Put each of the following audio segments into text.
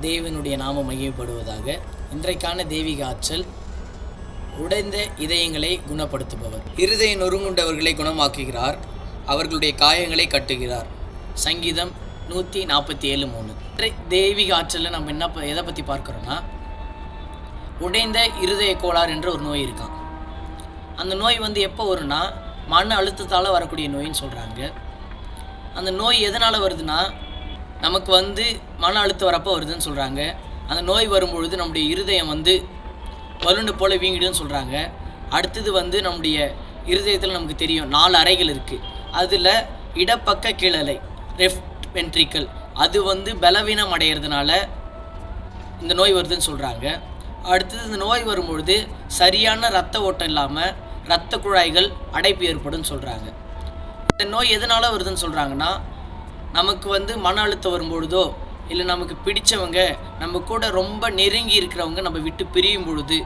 தேவனுடைய நாம மையப்படுவதாக இன்றைக்கான தெய்வீக ஆற்றல் உடைந்த இதயங்களை குணப்படுத்துபவர். இருதய நொறுங்குண்டவர்களை குணமாக்குகிறார் அவர்களுடைய காயங்களை கட்டுகிறார். சங்கீதம் நூற்றி நாற்பத்தி ஏழு மூணு. இன்றை தெய்வீக ஆற்றலில் நம்ம என்ன ப- எதை பற்றி பார்க்குறோன்னா உடைந்த இருதய கோளாறு என்ற ஒரு நோய் இருக்கான் அந்த நோய் வந்து எப்போ வரும்னா மன அழுத்தத்தால் வரக்கூடிய நோயின்னு சொல்கிறாங்க அந்த நோய் எதனால் வருதுன்னா நமக்கு வந்து மன அழுத்தம் வரப்போ வருதுன்னு சொல்கிறாங்க அந்த நோய் வரும்பொழுது நம்முடைய இருதயம் வந்து பலூண்டு போல் வீங்கிடுன்னு சொல்கிறாங்க அடுத்தது வந்து நம்முடைய இருதயத்தில் நமக்கு தெரியும் நாலு அறைகள் இருக்குது அதில் இடப்பக்க கீழலை லெஃப்ட் வென்ட்ரிக்கல் அது வந்து பலவீனம் அடைகிறதுனால இந்த நோய் வருதுன்னு சொல்கிறாங்க அடுத்தது இந்த நோய் வரும்பொழுது சரியான ரத்த ஓட்டம் இல்லாமல் இரத்த குழாய்கள் அடைப்பு ஏற்படும் சொல்கிறாங்க இந்த நோய் எதனால் வருதுன்னு சொல்கிறாங்கன்னா நமக்கு வந்து மன அழுத்தம் வரும்பொழுதோ இல்லை நமக்கு பிடித்தவங்க நம்ம கூட ரொம்ப நெருங்கி இருக்கிறவங்க நம்ம விட்டு பிரியும் பொழுது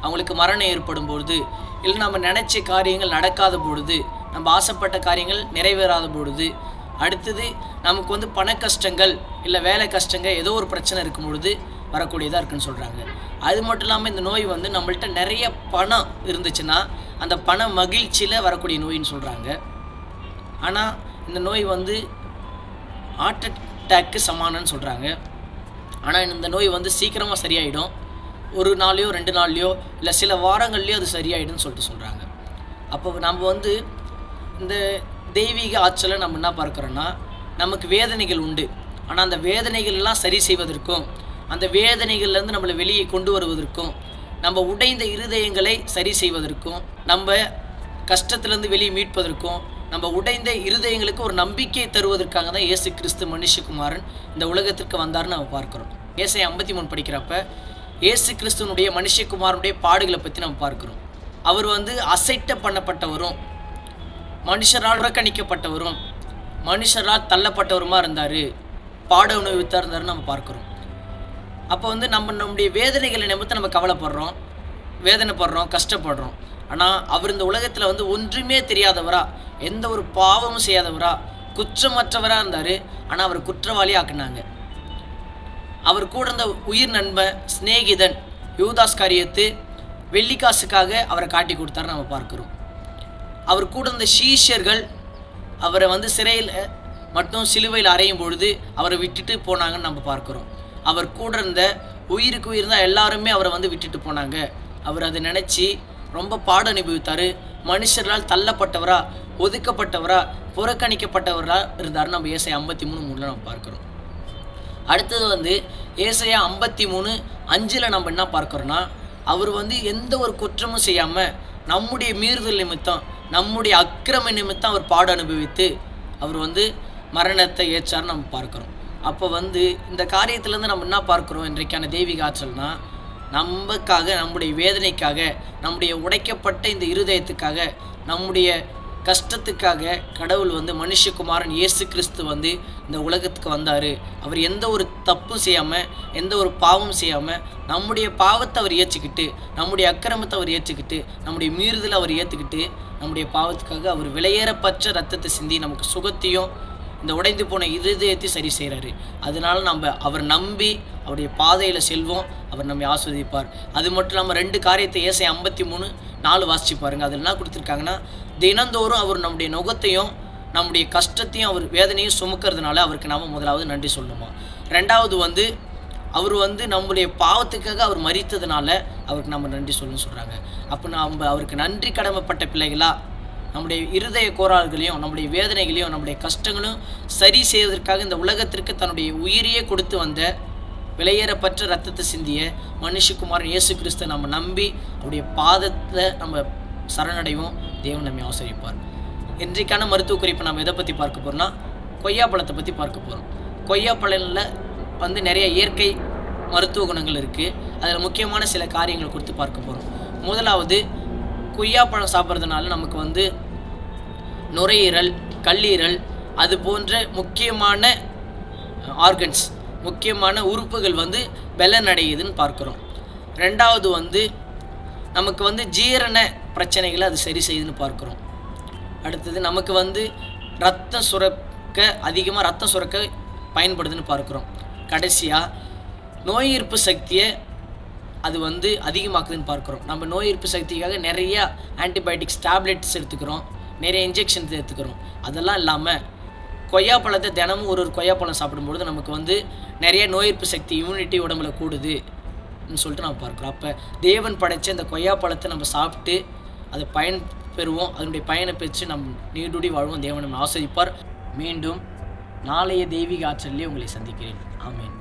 அவங்களுக்கு மரணம் ஏற்படும் பொழுது இல்லை நம்ம நினச்ச காரியங்கள் நடக்காத பொழுது நம்ம ஆசைப்பட்ட காரியங்கள் நிறைவேறாத பொழுது அடுத்தது நமக்கு வந்து பண கஷ்டங்கள் இல்லை வேலை கஷ்டங்கள் ஏதோ ஒரு பிரச்சனை இருக்கும் பொழுது வரக்கூடியதாக இருக்குன்னு சொல்கிறாங்க அது மட்டும் இல்லாமல் இந்த நோய் வந்து நம்மள்ட்ட நிறைய பணம் இருந்துச்சுன்னா அந்த பண மகிழ்ச்சியில் வரக்கூடிய நோயின்னு சொல்கிறாங்க ஆனால் இந்த நோய் வந்து ஹார்ட் அட்டாக்கு சமானன்னு சொல்கிறாங்க ஆனால் இந்த நோய் வந்து சீக்கிரமாக சரியாயிடும். ஒரு நாளையோ ரெண்டு நாள்லையோ இல்லை சில வாரங்கள்லேயோ அது சரியாயிடும்னு சொல்லிட்டு சொல்கிறாங்க அப்போ நம்ம வந்து இந்த தெய்வீக ஆற்றலை நம்ம என்ன பார்க்குறோன்னா நமக்கு வேதனைகள் உண்டு. ஆனால் அந்த வேதனைகள்லாம் சரி செய்வதற்கும் அந்த வேதனைகள்லேருந்து நம்மளை வெளியே கொண்டு வருவதற்கும் நம்ம உடைந்த இருதயங்களை சரி செய்வதற்கும் நம்ம கஷ்டத்துலேருந்து வெளியே மீட்பதற்கும் நம்ம உடைந்த இருதயங்களுக்கு ஒரு நம்பிக்கை தருவதற்காக தான் இயேசு கிறிஸ்து மனுஷகுமாரன் இந்த உலகத்திற்கு வந்தார்னு நம்ம பார்க்குறோம். ஏசை ஐம்பத்தி மூணு படிக்கிறப்ப இயேசு கிறிஸ்துவனுடைய மனுஷகுமாரனுடைய பாடுகளை பற்றி நம்ம பார்க்குறோம். அவர் வந்து அசைட்ட பண்ணப்பட்டவரும் மனுஷரால் புறக்கணிக்கப்பட்டவரும் மனுஷரால் தள்ளப்பட்டவருமா இருந்தார். பாட உணவித்தா இருந்தாருன்னு நம்ம பார்க்குறோம். அப்போ வந்து நம்ம நம்முடைய வேதனைகளை நிமித்தம் நம்ம கவலைப்படுறோம் வேதனைப்படுறோம் கஷ்டப்படுறோம். ஆனால் அவர் இந்த உலகத்தில் வந்து ஒன்றுமே தெரியாதவரா எந்த ஒரு பாவமும் செய்யாதவரா குற்றமற்றவராக இருந்தார். ஆனால் அவர் குற்றவாளி ஆக்குனாங்க. அவர் கூட இருந்த உயிர் நண்பன் சிநேகிதன் யூதாஸ் காரியத்து வெள்ளிக்காசுக்காக அவரை காட்டி கொடுத்தாரு நம்ம பார்க்குறோம். அவர் கூட இருந்த சீஷர்கள் அவரை வந்து சிறையில் மட்டும் சிலுவையில் அறையும் பொழுது அவரை விட்டுட்டு போனாங்கன்னு நம்ம பார்க்குறோம். அவர் கூட இருந்த உயிருக்கு உயிர் தான் எல்லாருமே அவரை வந்து விட்டுட்டு போனாங்க. அவர் அதை நினச்சி ரொம்ப பாட அனுபவித்தார். மனுஷரால் தள்ளப்பட்டவரா ஒதுக்கப்பட்டவரா புறக்கணிக்கப்பட்டவரா இருந்தார் நம்ம ஏசை ஐம்பத்தி மூணு மூணில் நம்ம பார்க்குறோம். அடுத்தது வந்து ஏசையா ஐம்பத்தி மூணு அஞ்சில் நம்ம என்ன பார்க்குறோன்னா அவர் வந்து எந்த ஒரு குற்றமும் செய்யாமல் நம்முடைய மீறுதல் நிமித்தம் நம்முடைய அக்கிரம நிமித்தம் அவர் பாடு அனுபவித்து அவர் வந்து மரணத்தை ஏற்றார்னு நம்ம பார்க்குறோம். அப்போ வந்து இந்த காரியத்திலேருந்து நம்ம என்ன பார்க்குறோம்? இன்றைக்கான தெய்வீக ஆற்றல்னால் நமக்காக நம்முடைய வேதனைக்காக நம்முடைய உடைக்கப்பட்ட இந்த இருதயத்துக்காக நம்முடைய கஷ்டத்துக்காக கடவுள் வந்து மனுஷகுமாரன் இயேசு கிறிஸ்து வந்து இந்த உலகத்துக்கு வந்தார். அவர் எந்த ஒரு தப்பும் செய்யாமல் எந்த ஒரு பாவமும் செய்யாமல் நம்முடைய பாவத்தை அவர் ஏற்றுக்கிட்டு நம்முடைய அக்கிரமத்தை அவர் ஏற்றுக்கிட்டு நம்முடைய மீறுதலை அவர் ஏற்றுக்கிட்டு நம்முடைய பாவத்துக்காக அவர் விலையேறப்பற்ற ரத்தத்தை சிந்தி நமக்கு சுகத்தையும் இந்த உடைந்து போன இருதயத்தை சரி செய்கிறாரு அதனால் நம்ம அவர் நம்பி அவருடைய பாதையில் செல்வோம். அவர் நம்மை ஆஸ்வதிப்பார். அது மட்டும் இல்லாமல் ரெண்டு காரியத்தை ஏசை ஐம்பத்தி மூணு நாலு வாசிச்சு பாருங்க. அதில் என்ன கொடுத்துருக்காங்கன்னா தினந்தோறும் அவர் நம்முடைய நுகத்தையும் நம்முடைய கஷ்டத்தையும் அவர் வேதனையும் சுமக்கிறதுனால அவருக்கு நாம் முதலாவது நன்றி சொல்லணுமா? ரெண்டாவது வந்து அவர் வந்து நம்முடைய பாவத்துக்காக அவர் மறித்ததுனால அவருக்கு நம்ம நன்றி சொல்லணும்னு சொல்கிறாங்க அப்போ நம்ம அவருக்கு நன்றி கடமைப்பட்ட பிள்ளைகளாக நம்முடைய இருதய கோராள்களையும் நம்முடைய வேதனைகளையும் நம்முடைய கஷ்டங்களும் சரி செய்வதற்காக இந்த உலகத்திற்கு தன்னுடைய உயிரையே கொடுத்து வந்த விலையேறப்பற்ற ரத்தத்தை சிந்திய மனுஷகுமாரன் இயேசு கிறிஸ்தை நம்ம நம்பி அவருடைய பாதத்தில் நம்ம சரணடைவோம். தேவன் நம்மை ஆசிரிப்பார் இன்றைக்கான மருத்துவ குறிப்பை நம்ம எதை பற்றி பார்க்க போகிறோம்னா கொய்யா பழத்தை பற்றி பார்க்க போகிறோம் கொய்யா பழனில் வந்து நிறைய இயற்கை மருத்துவ குணங்கள் இருக்குது அதில் முக்கியமான சில காரியங்கள் கொடுத்து பார்க்க போகிறோம் முதலாவது கொய்யா பழம் சாப்பிட்றதுனால நமக்கு வந்து நுரையீரல் கல்லீரல் அது போன்ற முக்கியமான ஆர்கன்ஸ் முக்கியமான உறுப்புகள் வந்து பலனடையுதுன்னு பார்க்குறோம். ரெண்டாவது வந்து நமக்கு வந்து ஜீரண பிரச்சனைகளை அது சரி செய்யுதுன்னு பார்க்குறோம். அடுத்தது நமக்கு வந்து ரத்தம் சுரக்க அதிகமாக ரத்தம் சுரக்க பயன்படுதுன்னு பார்க்குறோம். கடைசியாக நோய் எதிர்ப்பு சக்தியை அது வந்து அதிகமாக்குதுன்னு பார்க்குறோம். நம்ம நோய் எதிர்ப்பு சக்திக்காக நிறைய ஆன்டிபயோட்டிக்ஸ் டேப்லெட்ஸ் எடுத்துக்கிறோம். நிறைய இன்ஜெக்ஷன் எடுத்துக்கிறோம். அதெல்லாம் இல்லாமல் கொய்யாப்பழத்தை தினமும் ஒரு ஒரு கொய்யாப்பழம் சாப்பிடும்பொழுது நமக்கு வந்து நிறைய நோய் எதிர்ப்பு சக்தி இம்யூனிட்டி உடம்புல கூடுது சொல்லிட்டு நம்ம பார்க்குறோம். அப்போ தேவன் படைத்த இந்த கொய்யாப்பழத்தை நம்ம சாப்பிட்டு அதை பயன் பெறுவோம். அதனுடைய பயனை பெற்று நம் நீடுடி வாழ்வோம். தேவன் நம்ம ஆஸ்வதிப்பார் மீண்டும் நாளைய தெய்வீக ஆற்றலிலே உங்களை சந்திக்கிறேன். ஆமீன்.